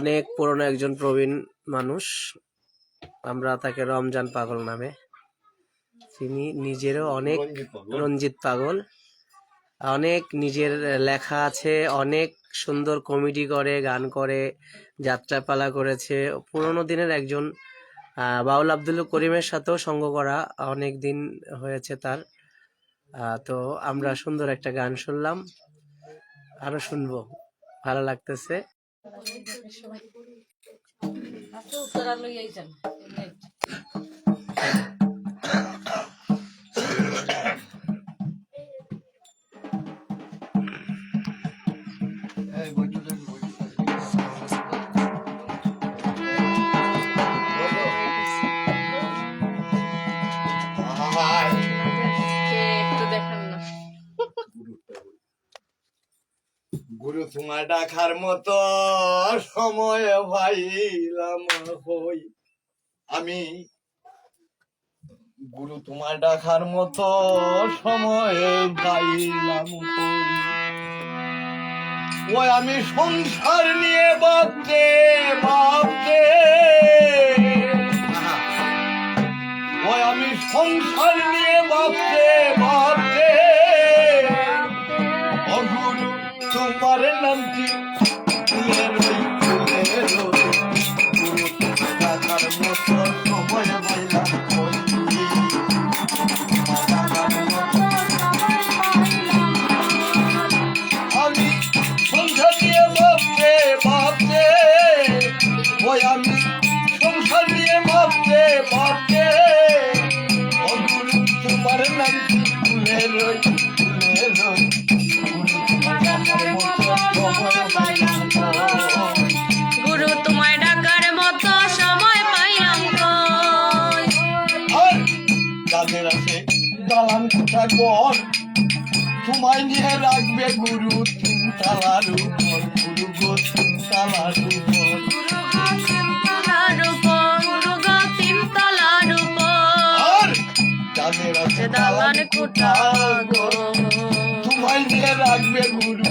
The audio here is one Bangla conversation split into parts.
অনেক পুরনো একজন প্রবীণ মানুষ। আমরা তাকে রমজান পাগল নামে তিনি নিজেরও অনেক রঞ্জিত পাগল। অনেক নিজের লেখা আছে, অনেক সুন্দর কমেডি করে, গান করে, যাত্রাপালা করেছে। পুরোনো দিনের একজন বাউল আব্দুল করিমের সাথেও সঙ্গ করা অনেক দিন হয়েছে তার। তো আমরা সুন্দর একটা গান শুনলাম। আরও শুনব। ভালো লাগতেছে। একটু তোমার ডাকার মতো সময় ভাইলাম হই। আমি গুরু তোমার ডাকার মতো সময় ভাইলাম ওই আমি সংসার নিয়ে ভাবতে ভাবতে। ওই আমি সংসার নিয়ে ভাবতে ভাবতে। আসার পর তোমায় নিয়ে রাখবে গুরু তিনতলার উপর গুরু গো তিনতলার উপর। তাদের আছে দালান কোঠা গো। তোমায় নিয়ে রাখবে গুরু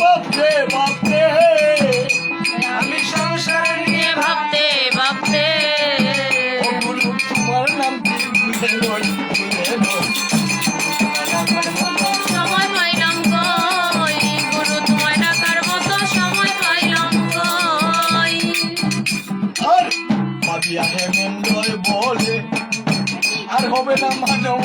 ভাবতে ভাবতে। আমি সংসার নিয়ে ভাবতে ভাবতে। তোমার নাম সময় মতো সময় আর আর হবে না মানব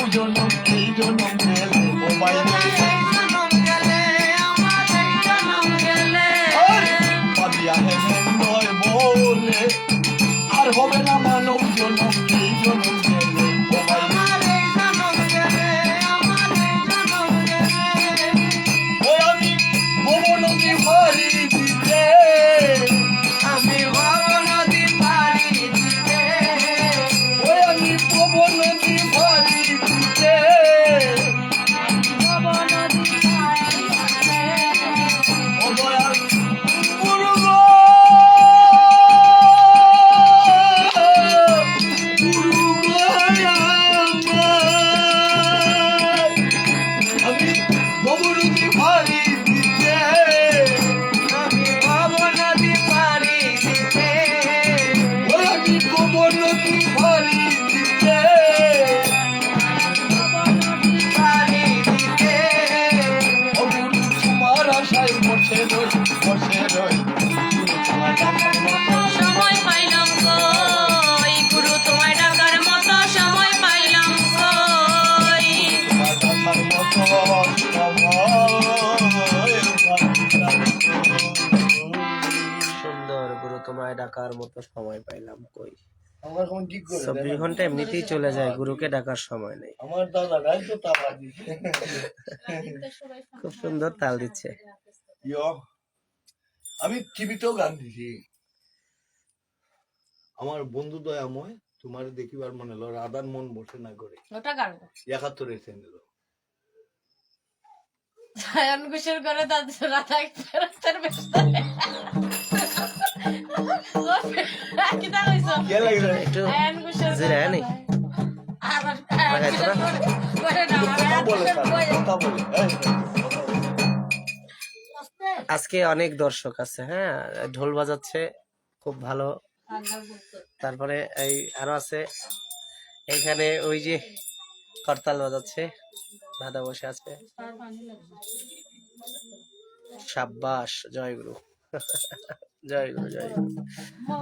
সময় ডাকার মতো সময় পাইলাম কই? চব্বিশ ঘণ্টা এমনিতেই চলে যায় গুরুকে ডাকার সময় নেই। খুব সুন্দর তাল দিচ্ছে। আমি টিভিতেও গান দিছি। আমার বন্ধু দয়াময় তোমার দেখিবার মনে হলো রাধার মন বসে না করে একাত্তর চ্যানেল সায়ন করে তাদের রাধা আজকে অনেক দর্শক আছে হ্যাঁ? ঢোল বাজাচ্ছে, খুব ভালো। তারপরে এই আরও আছে। এখানে ওই যে করতাল বাজাচ্ছে, দাদা বসে আছে। সাব্বাস, জয়গুরু। জয়গুরু জয়গুরু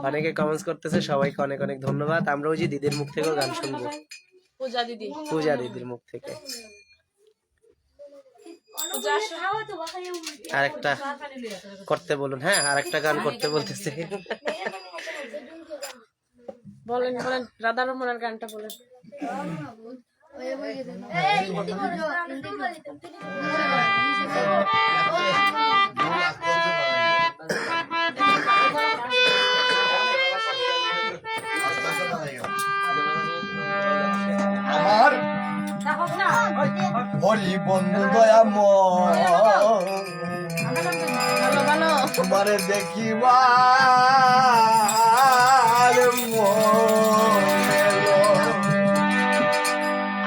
অনেকে কমেন্টস করতেছে সবাইকে অনেক অনেক ধন্যবাদ আমরা ওই যে দিদির মুখ থেকেও গান শুনব পূজা দিদি পূজা দিদির মুখ থেকে আরেকটা করতে বলুন হ্যাঁ আরেকটা গান করতে বলতেছে বলেন বলেন রাধা রমনের গানটা বলেন আমার হরি বন্ধু দয়াময় তোমারে দেখিবার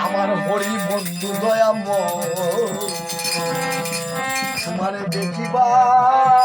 আমার হরি বন্ধু দয়াময় তোমারে দেখিবার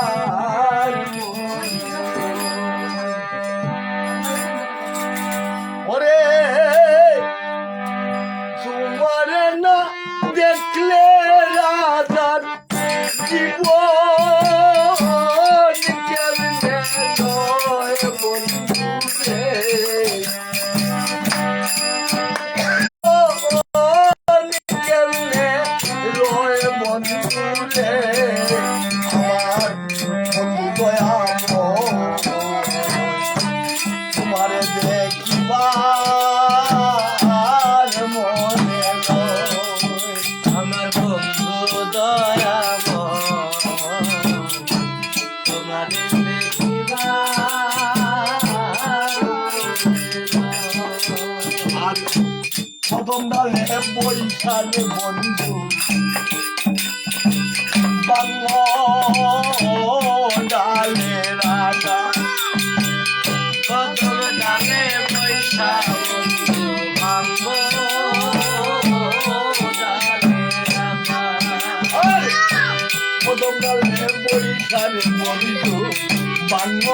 বাংল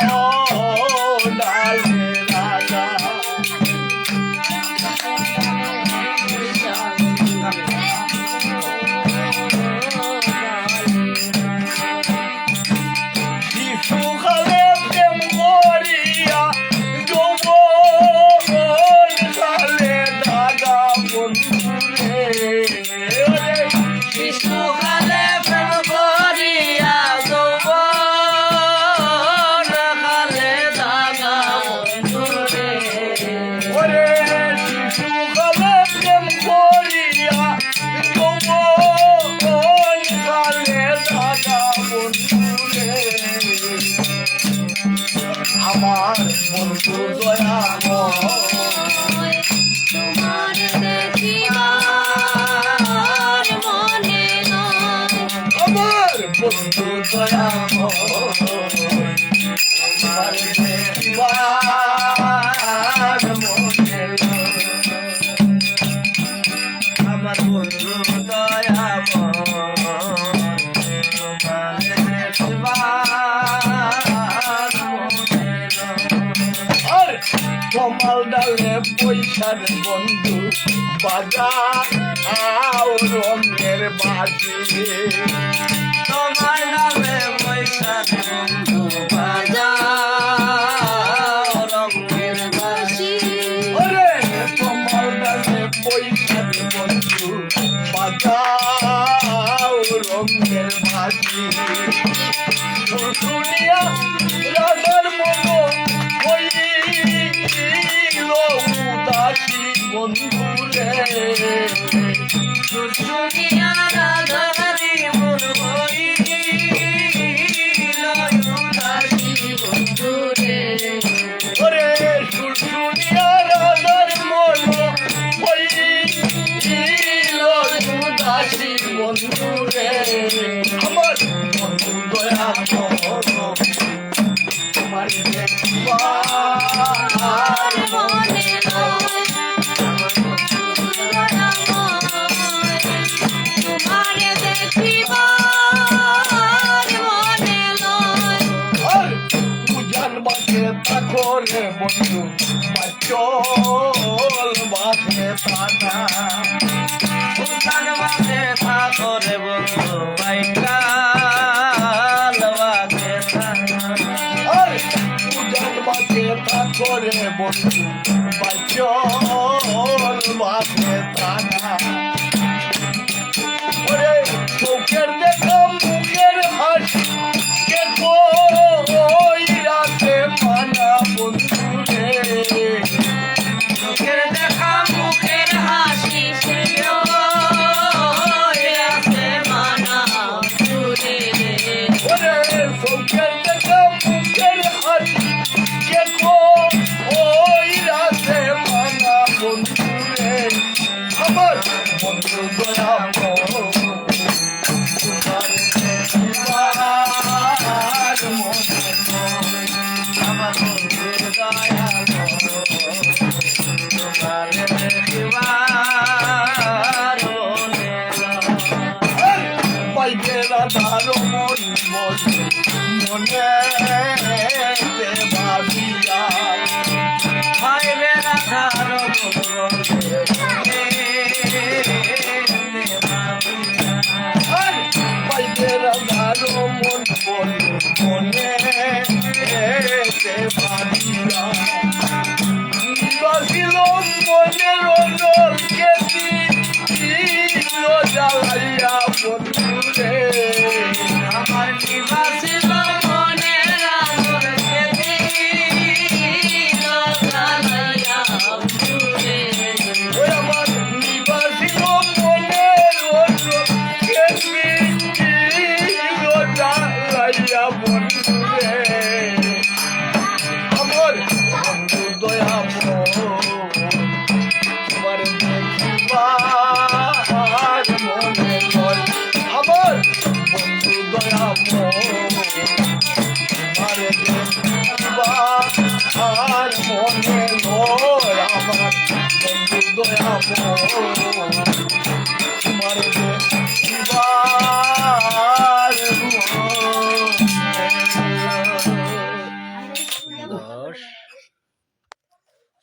ডালে ডালে পয়সার বন্ধু বাজাও রঙের বাজি তোমার নামে পয়সা বন্ধু বাজাও রঙের বাঁশি। ওরে কমাল ডালে পয়সার বন্ধু বাজাও রঙের বাজি উদাসী Yeah. পাইকে রাধার মন বসে মনে ভাবিয়া। হায় রে আমার নিবাসিল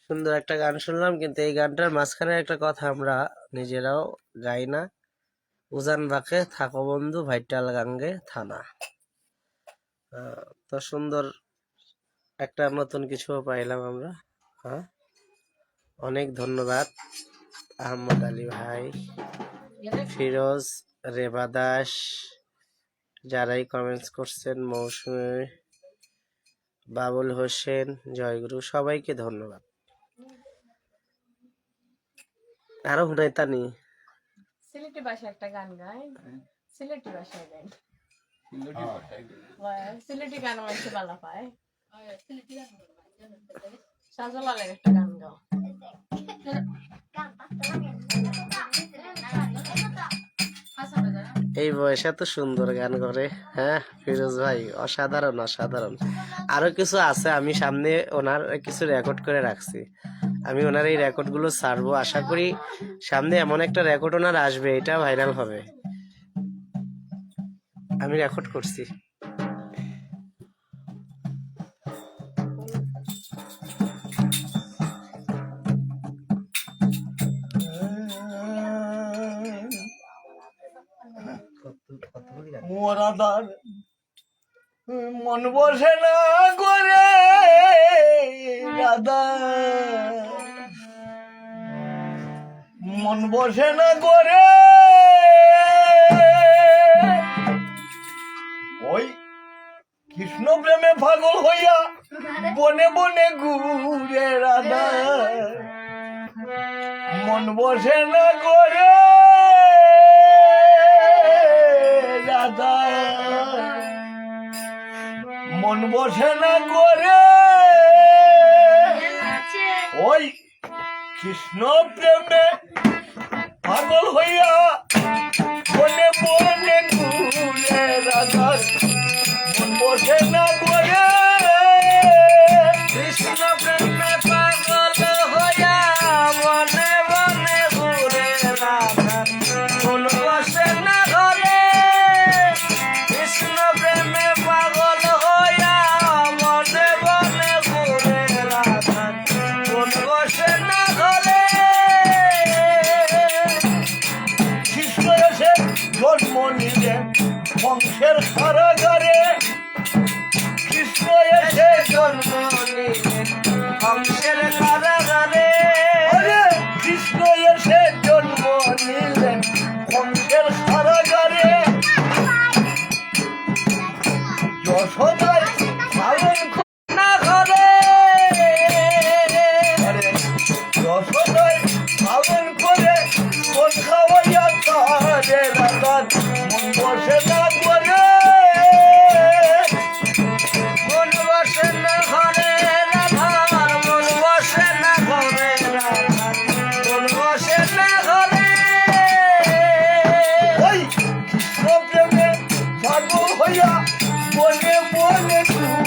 সুন্দর একটা গান শুনলাম, কিন্তু এই গানটার মাঝখানে একটা কথা আমরা নিজেরাও গাই না। উজান বাকে, থাকো বন্ধু, ভাইটাল গাঙ্গে, থানা। তো সুন্দর একটা নতুন কিছু পাইলাম আমরা। হ্যাঁ অনেক ধন্যবাদ। আহমদ আলী ভাই ফিরোজ রেবা দাস যারাই কমেন্টস করছেন মৌসুমী বাবুল হোসেন জয়গুরু সবাইকে ধন্যবাদ। আরও হুনাই হুনাইতানি সিলেটি ভাষায় একটা গান গায়। সিলেটি ভাষায় গায়। সিলেটি গান মানুষে ভালো পায়। একটা গান গাও। এই বয়সে এত সুন্দর গান করে হ্যাঁ ফিরোজ ভাই, অসাধারণ অসাধারণ। আরও কিছু আছে, আমি সামনে ওনার কিছু রেকর্ড করে রাখছি। আমি ওনার এই রেকর্ডগুলো ছাড়বো, আশা করি সামনে এমন একটা রেকর্ড ওনার আসবে, এটা ভাইরাল হবে। আমি রেকর্ড করছি। মন বসে না করে রাধা। মন বসে না করে। ওই কৃষ্ণ প্রেমে পাগল হইয়া বনে বনে ঘুরে রাধা। মন বসে না করে মন বসে না করে। ওই কৃষ্ণ প্রেমে পাগল হইয়া নিলেন বংশের কারাগারে 哎呀我的我的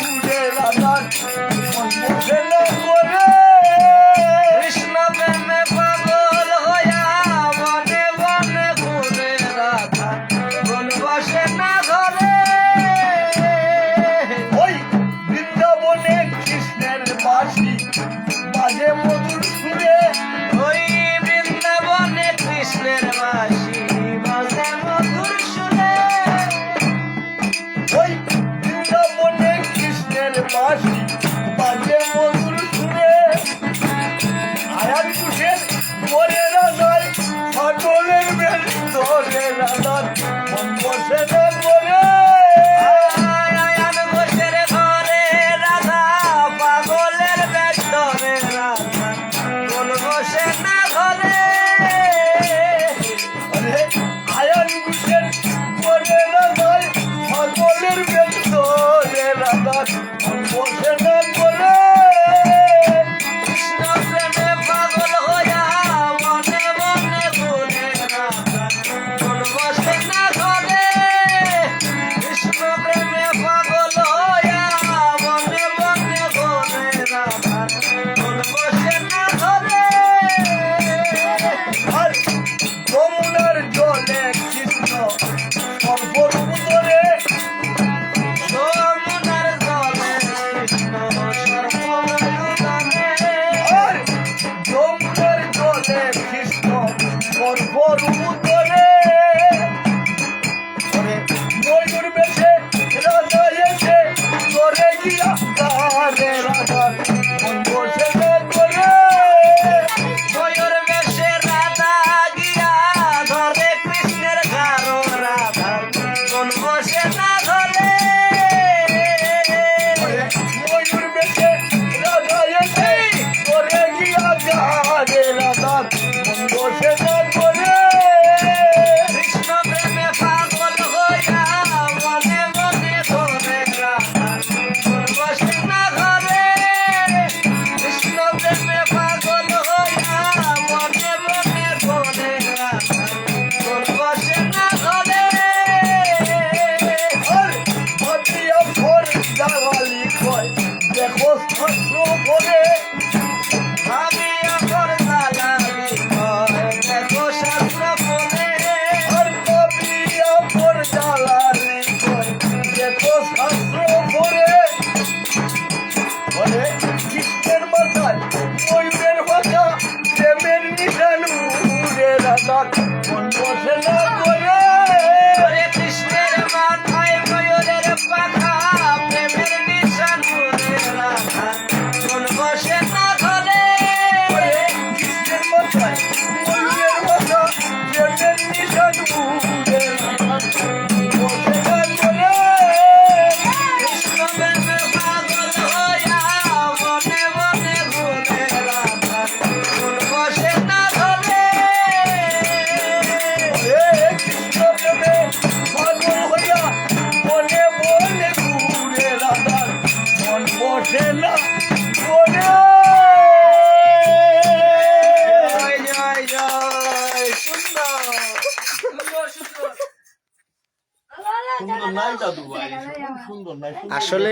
Thank you.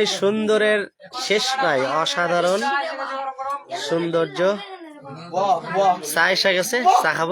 এই সুন্দরের শেষ নাই অসাধারণ সৌন্দর্য। চা এসে গেছে চা খাব।